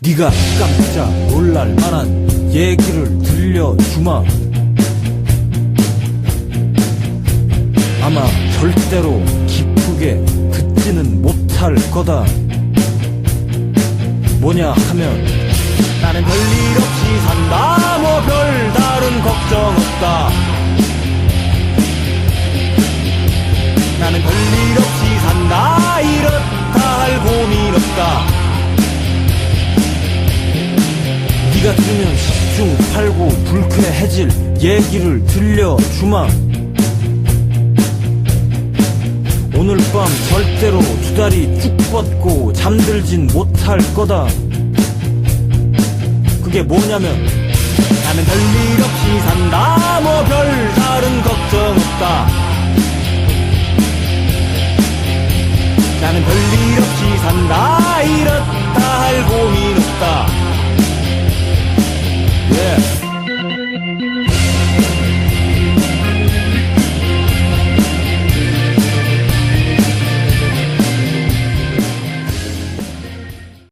네가 깜짝 놀랄 만한 얘기를 들려주마. 아마 절대로 기쁘게 듣지는 못할 거다. 뭐냐 하면 나는 별일 없이 산다. 뭐 별다른 걱정 없다. 나는 별일 없이 산다. 이렇다 할 고민 없다 네가 들으면 십중 팔구 불쾌해질 얘기를 들려주마. 오늘 밤 절대로 두 다리 쭉 뻗고 잠들진 못할 거다. 그게 뭐냐면 나는 별일 없이 산다. 뭐 별다른 걱정 없다. 나는 별일 없이 산다. 이렇다 Yeah.